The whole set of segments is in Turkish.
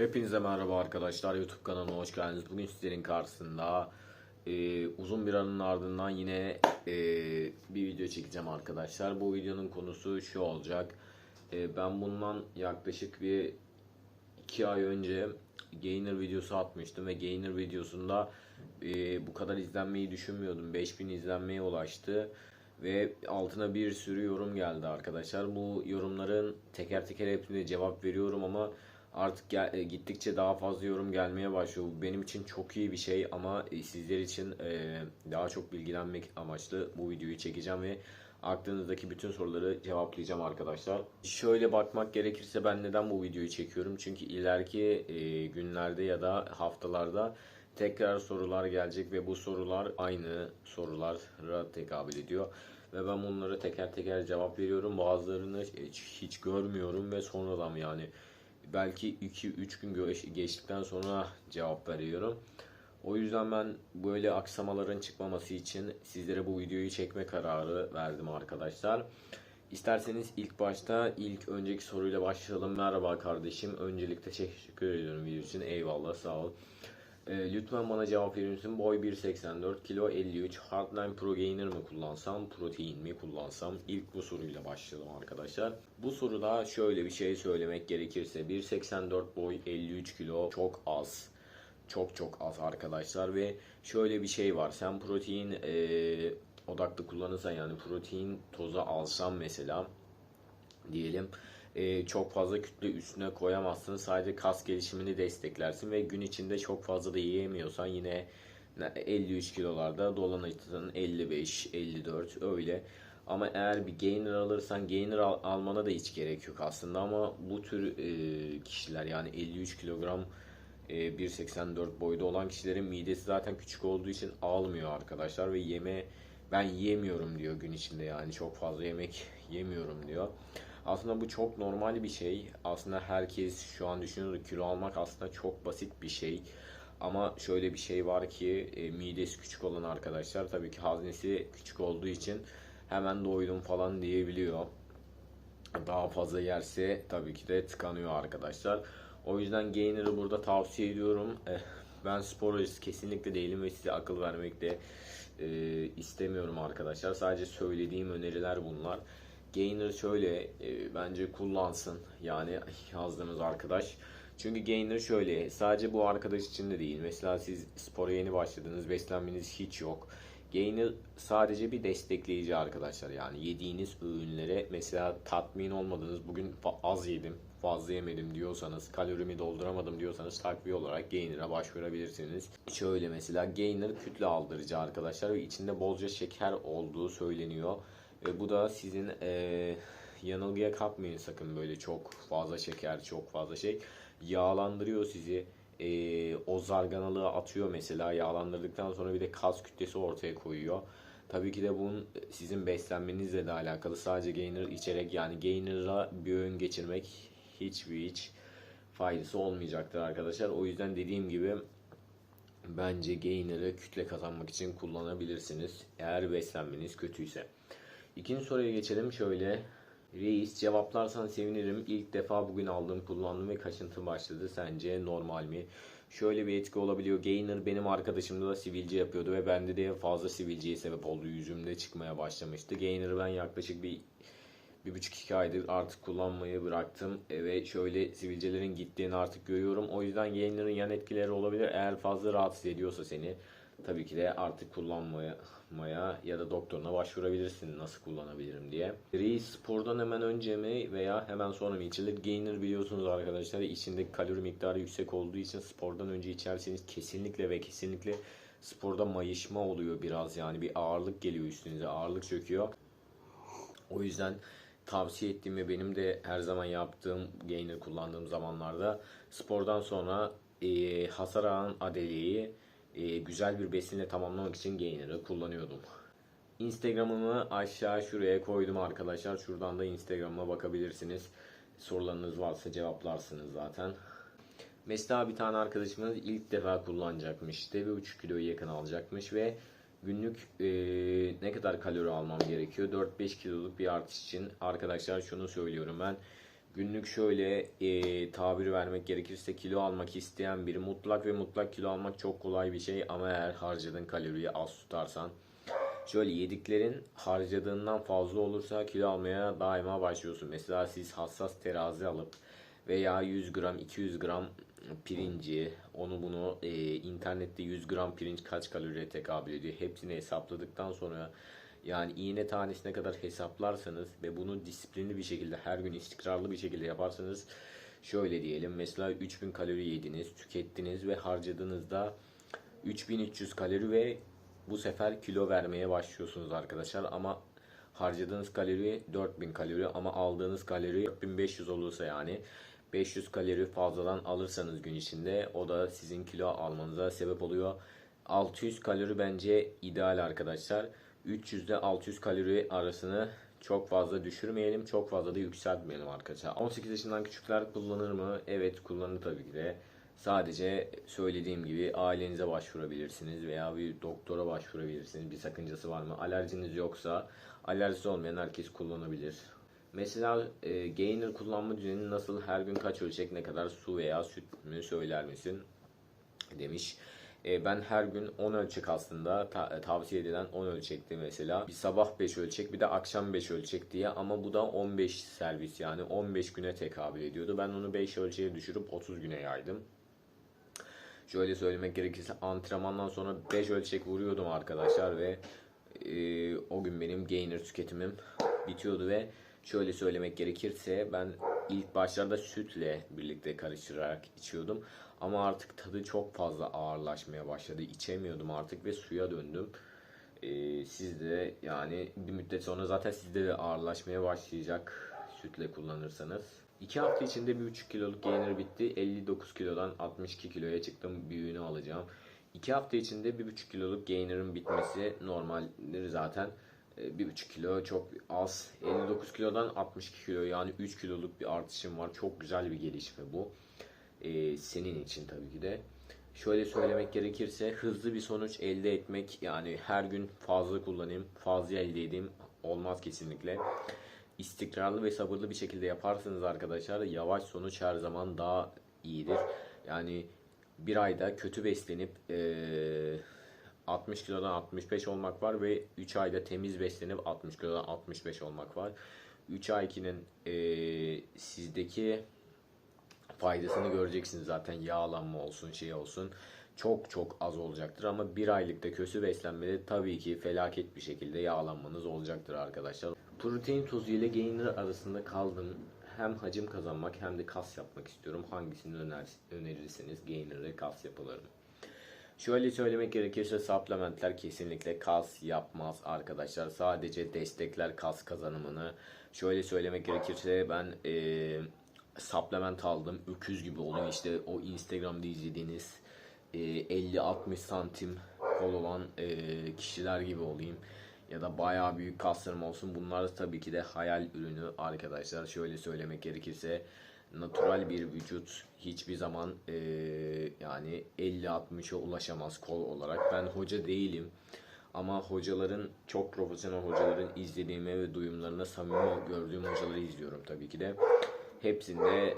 Hepinize merhaba arkadaşlar. YouTube kanalına hoş geldiniz. Bugün sizlerin karşısında e, uzun bir aranın ardından yine e, bir video çekeceğim arkadaşlar. Bu videonun konusu şu olacak. E, ben bundan yaklaşık bir iki ay önce Gainer videosu atmıştım ve Gainer videosunda e, bu kadar izlenmeyi düşünmüyordum. 5000 izlenmeye ulaştı ve altına bir sürü yorum geldi arkadaşlar. Bu yorumların teker teker hepsine cevap veriyorum ama artık gel- e, gittikçe daha fazla yorum gelmeye başlıyor. Bu benim için çok iyi bir şey ama e, sizler için e, daha çok bilgilenmek amaçlı bu videoyu çekeceğim ve aklınızdaki bütün soruları cevaplayacağım arkadaşlar. Şöyle bakmak gerekirse ben neden bu videoyu çekiyorum? Çünkü ileriki e, günlerde ya da haftalarda tekrar sorular gelecek ve bu sorular aynı sorulara tekabül ediyor. Ve ben bunları teker teker cevap veriyorum. Bazılarını hiç, hiç görmüyorum ve sonradan yani belki 2-3 gün geçtikten sonra cevap veriyorum. O yüzden ben böyle aksamaların çıkmaması için sizlere bu videoyu çekme kararı verdim arkadaşlar. İsterseniz ilk başta ilk önceki soruyla başlayalım. Merhaba kardeşim. Öncelikle teşekkür ediyorum video için. Eyvallah sağ ol. Ee, lütfen bana cevap verir misin? Boy 1.84, kilo 53. Hardline Pro Gainer mi kullansam, protein mi kullansam? İlk bu soruyla başlayalım arkadaşlar. Bu soruda şöyle bir şey söylemek gerekirse 1.84 boy 53 kilo çok az. Çok çok az arkadaşlar ve şöyle bir şey var. Sen protein e, odaklı kullanırsan yani protein tozu alsan mesela diyelim e, çok fazla kütle üstüne koyamazsın. Sadece kas gelişimini desteklersin ve gün içinde çok fazla da yiyemiyorsan yine 53 kilolarda dolanırsın 55, 54 öyle. Ama eğer bir gainer alırsan gainer al- almana da hiç gerek yok aslında ama bu tür e, kişiler yani 53 kilogram e, 1.84 boyda olan kişilerin midesi zaten küçük olduğu için almıyor arkadaşlar ve yeme ben yiyemiyorum diyor gün içinde yani çok fazla yemek yemiyorum diyor. Aslında bu çok normal bir şey. Aslında herkes şu an düşünüyor kilo almak aslında çok basit bir şey. Ama şöyle bir şey var ki e, midesi küçük olan arkadaşlar tabii ki haznesi küçük olduğu için hemen doydum falan diyebiliyor. Daha fazla yerse tabii ki de tıkanıyor arkadaşlar. O yüzden Gainer'ı burada tavsiye ediyorum. Eh, Ben spor kesinlikle değilim ve size akıl vermek de e, istemiyorum arkadaşlar. Sadece söylediğim öneriler bunlar. Gainer şöyle e, bence kullansın. Yani yazdığınız arkadaş. Çünkü Gainer şöyle sadece bu arkadaş için de değil. Mesela siz spora yeni başladınız. Beslenmeniz hiç yok. Gainer sadece bir destekleyici arkadaşlar. Yani yediğiniz öğünlere mesela tatmin olmadınız. Bugün az yedim, fazla yemedim diyorsanız, kalorimi dolduramadım diyorsanız takviye olarak Gainer'a başvurabilirsiniz. Şöyle mesela Gainer kütle aldırıcı arkadaşlar ve içinde bolca şeker olduğu söyleniyor. Ve bu da sizin eee, yanılgıya kapmayın sakın böyle çok fazla şeker, çok fazla şey. Yağlandırıyor sizi. Eee, o zarganalığı atıyor mesela. Yağlandırdıktan sonra bir de kas kütlesi ortaya koyuyor. Tabii ki de bunun sizin beslenmenizle de alakalı. Sadece gainer içerek yani gainer'a bir öğün geçirmek hiçbir hiç faydası olmayacaktır arkadaşlar. O yüzden dediğim gibi bence gainer'ı kütle kazanmak için kullanabilirsiniz. Eğer beslenmeniz kötüyse. İkinci soruya geçelim. Şöyle Reis cevaplarsan sevinirim. İlk defa bugün aldım, kullandım ve kaşıntı başladı. Sence normal mi? Şöyle bir etki olabiliyor. Gainer benim arkadaşımda da sivilce yapıyordu ve bende de fazla sivilceye sebep oldu. Yüzümde çıkmaya başlamıştı. Gainer'ı ben yaklaşık bir bir buçuk iki aydır artık kullanmayı bıraktım E, ve şöyle sivilcelerin gittiğini artık görüyorum. O yüzden Gainer'ın yan etkileri olabilir. Eğer fazla rahatsız ediyorsa seni tabii ki de artık kullanmaya maya ya da doktoruna başvurabilirsin nasıl kullanabilirim diye. Reis spordan hemen önce mi veya hemen sonra mı içilir? Gainer biliyorsunuz arkadaşlar içindeki kalori miktarı yüksek olduğu için spordan önce içerseniz kesinlikle ve kesinlikle sporda mayışma oluyor biraz yani bir ağırlık geliyor üstünüze ağırlık çöküyor. O yüzden tavsiye ettiğim ve benim de her zaman yaptığım gainer kullandığım zamanlarda spordan sonra e, hasar alan adeliyi e, güzel bir besinle tamamlamak için gainer'ı kullanıyordum. Instagram'ımı aşağı şuraya koydum arkadaşlar. Şuradan da Instagram'a bakabilirsiniz. Sorularınız varsa cevaplarsınız zaten. Mesela bir tane arkadaşımız ilk defa kullanacakmış. De 1,5 kiloya yakın alacakmış ve günlük e, ne kadar kalori almam gerekiyor? 4-5 kiloluk bir artış için arkadaşlar şunu söylüyorum ben. Günlük şöyle e, tabir vermek gerekirse kilo almak isteyen biri mutlak ve mutlak kilo almak çok kolay bir şey ama eğer harcadığın kaloriyi az tutarsan şöyle yediklerin harcadığından fazla olursa kilo almaya daima başlıyorsun. Mesela siz hassas terazi alıp veya 100 gram 200 gram pirinci onu bunu e, internette 100 gram pirinç kaç kaloriye tekabül ediyor hepsini hesapladıktan sonra yani iğne tanesine kadar hesaplarsanız ve bunu disiplinli bir şekilde her gün istikrarlı bir şekilde yaparsanız şöyle diyelim mesela 3000 kalori yediniz tükettiniz ve harcadığınızda 3300 kalori ve bu sefer kilo vermeye başlıyorsunuz arkadaşlar ama harcadığınız kalori 4000 kalori ama aldığınız kalori 4500 olursa yani 500 kalori fazladan alırsanız gün içinde o da sizin kilo almanıza sebep oluyor. 600 kalori bence ideal arkadaşlar. 300 ile 600 kalori arasını çok fazla düşürmeyelim, çok fazla da yükseltmeyelim arkadaşlar. 18 yaşından küçükler kullanır mı? Evet kullanır tabii ki de. Sadece söylediğim gibi ailenize başvurabilirsiniz veya bir doktora başvurabilirsiniz. Bir sakıncası var mı? Alerjiniz yoksa alerjisi olmayan herkes kullanabilir. Mesela e, gainer kullanma düzeni nasıl her gün kaç ölçek ne kadar su veya süt mü söyler misin demiş. E, ben her gün 10 ölçek aslında ta- e, tavsiye edilen 10 ölçekti mesela. Bir sabah 5 ölçek bir de akşam 5 ölçek diye ama bu da 15 servis yani 15 güne tekabül ediyordu. Ben onu 5 ölçeğe düşürüp 30 güne yaydım. Şöyle söylemek gerekirse antrenmandan sonra 5 ölçek vuruyordum arkadaşlar ve e, o gün benim gainer tüketimim bitiyordu ve şöyle söylemek gerekirse ben ilk başlarda sütle birlikte karıştırarak içiyordum. Ama artık tadı çok fazla ağırlaşmaya başladı. İçemiyordum artık ve suya döndüm. Ee, siz de yani bir müddet sonra zaten sizde de ağırlaşmaya başlayacak sütle kullanırsanız. 2 hafta içinde 1,5 kiloluk gainer bitti. 59 kilodan 62 kiloya çıktım. Büyüğünü alacağım. 2 hafta içinde 1,5 kiloluk gainer'ın bitmesi normaldir zaten. Ee, 1,5 kilo çok az. 59 kilodan 62 kilo yani 3 kiloluk bir artışım var. Çok güzel bir gelişme bu. Ee, senin için tabii ki de. Şöyle söylemek gerekirse hızlı bir sonuç elde etmek yani her gün fazla kullanayım, fazla elde edeyim olmaz kesinlikle. İstikrarlı ve sabırlı bir şekilde yaparsanız arkadaşlar yavaş sonuç her zaman daha iyidir. Yani bir ayda kötü beslenip eee 60 kilodan 65 olmak var ve 3 ayda temiz beslenip 60 kilodan 65 olmak var. 3 aykinin eee sizdeki faydasını göreceksiniz zaten yağlanma olsun şey olsun çok çok az olacaktır ama bir aylıkta kötü beslenmede tabii ki felaket bir şekilde yağlanmanız olacaktır arkadaşlar. Protein tozu ile gainer arasında kaldım. Hem hacim kazanmak hem de kas yapmak istiyorum. Hangisini öner önerirseniz gainer ve kas yapılır mı? Şöyle söylemek gerekirse supplementler kesinlikle kas yapmaz arkadaşlar. Sadece destekler kas kazanımını. Şöyle söylemek gerekirse ben eee supplement aldım. Öküz gibi oluyor işte o Instagram'da izlediğiniz e, 50-60 santim kol olan e, kişiler gibi olayım. Ya da bayağı büyük kaslarım olsun. Bunlar da tabii ki de hayal ürünü arkadaşlar. Şöyle söylemek gerekirse natural bir vücut hiçbir zaman e, yani 50-60'a ulaşamaz kol olarak. Ben hoca değilim. Ama hocaların çok profesyonel hocaların izlediğime ve duyumlarına samimi gördüğüm hocaları izliyorum tabii ki de. Hepsinde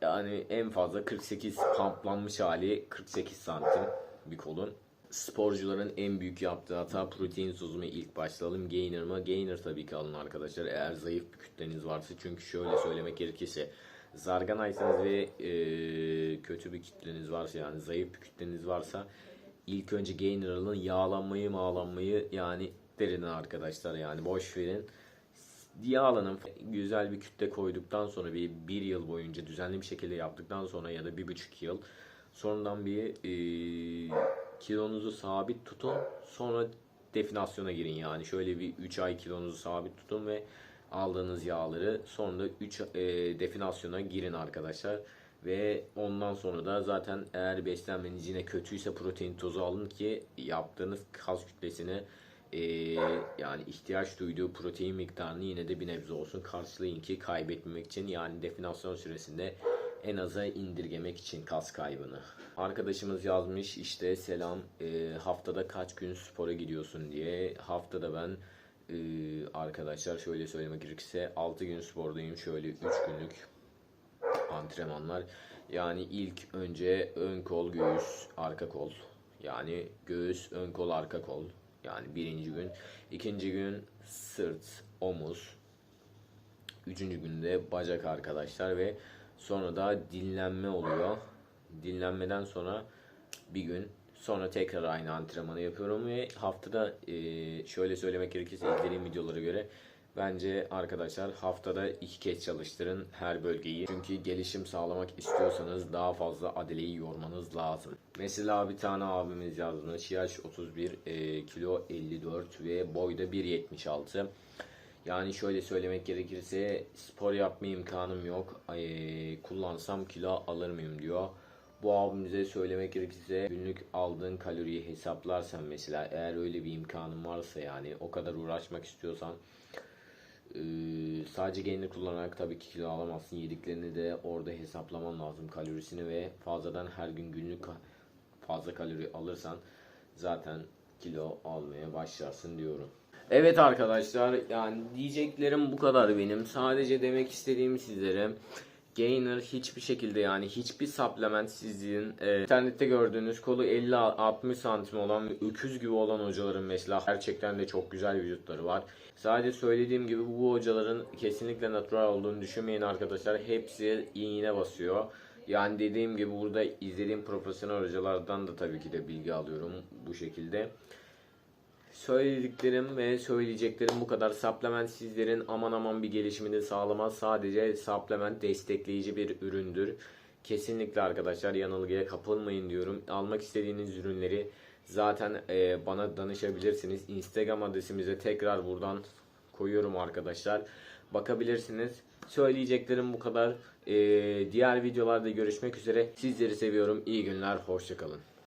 yani en fazla 48 pamplanmış hali 48 santim bir kolun. Sporcuların en büyük yaptığı hata protein tozu mu ilk başlayalım gainer mı? Gainer tabii ki alın arkadaşlar eğer zayıf bir kütleniz varsa. Çünkü şöyle söylemek gerekirse zarganaysanız ve e, kötü bir kütleniz varsa yani zayıf bir kütleniz varsa ilk önce gainer alın yağlanmayı mağlanmayı yani derin arkadaşlar yani boş verin. Yağlanın güzel bir kütle koyduktan sonra bir, bir yıl boyunca düzenli bir şekilde yaptıktan sonra ya da bir buçuk yıl sonradan bir e, kilonuzu sabit tutun sonra definasyona girin yani. Şöyle bir 3 ay kilonuzu sabit tutun ve aldığınız yağları sonra 3 e, definasyona girin arkadaşlar. Ve ondan sonra da zaten eğer beslenmeniz yine kötüyse protein tozu alın ki yaptığınız kas kütlesini e, yani ihtiyaç duyduğu protein miktarını yine de bir nebze olsun karşılayın ki kaybetmemek için yani definasyon süresinde en aza indirgemek için kas kaybını. Arkadaşımız yazmış işte selam e, haftada kaç gün spora gidiyorsun diye. Haftada ben e, arkadaşlar şöyle söylemek gerekirse 6 gün spordayım şöyle 3 günlük antrenmanlar. Yani ilk önce ön kol, göğüs, arka kol. Yani göğüs, ön kol, arka kol. Yani birinci gün. İkinci gün sırt, omuz. Üçüncü günde bacak arkadaşlar ve sonra da dinlenme oluyor. Dinlenmeden sonra bir gün sonra tekrar aynı antrenmanı yapıyorum ve haftada şöyle söylemek gerekirse izlediğim videolara göre bence arkadaşlar haftada iki kez çalıştırın her bölgeyi. Çünkü gelişim sağlamak istiyorsanız daha fazla adeleyi yormanız lazım. Mesela bir tane abimiz yazmış yaş 31 eee, kilo 54 ve boyda 1.76. Yani şöyle söylemek gerekirse spor yapma imkanım yok. Ay, kullansam kilo alır mıyım diyor. Bu abimize söylemek gerekirse günlük aldığın kaloriyi hesaplarsan mesela eğer öyle bir imkanın varsa yani o kadar uğraşmak istiyorsan eee, sadece gainer kullanarak tabii ki kilo alamazsın. Yediklerini de orada hesaplaman lazım kalorisini ve fazladan her gün günlük fazla kalori alırsan zaten kilo almaya başlarsın diyorum. Evet arkadaşlar yani diyeceklerim bu kadar benim. Sadece demek istediğim sizlere Gainer hiçbir şekilde yani hiçbir supplement sizin e, internette gördüğünüz kolu 50-60 santim olan ve öküz gibi olan hocaların mesela gerçekten de çok güzel vücutları var. Sadece söylediğim gibi bu hocaların kesinlikle natural olduğunu düşünmeyin arkadaşlar. Hepsi iğne basıyor. Yani dediğim gibi burada izlediğim profesyonel hocalardan da tabii ki de bilgi alıyorum bu şekilde. Söylediklerim ve söyleyeceklerim bu kadar. Supplement sizlerin aman aman bir gelişimini sağlamaz. Sadece supplement destekleyici bir üründür. Kesinlikle arkadaşlar yanılgıya kapılmayın diyorum. Almak istediğiniz ürünleri zaten e, bana danışabilirsiniz. Instagram adresimize tekrar buradan koyuyorum arkadaşlar. Bakabilirsiniz. Söyleyeceklerim bu kadar. E, diğer videolarda görüşmek üzere. Sizleri seviyorum. İyi günler. Hoşçakalın.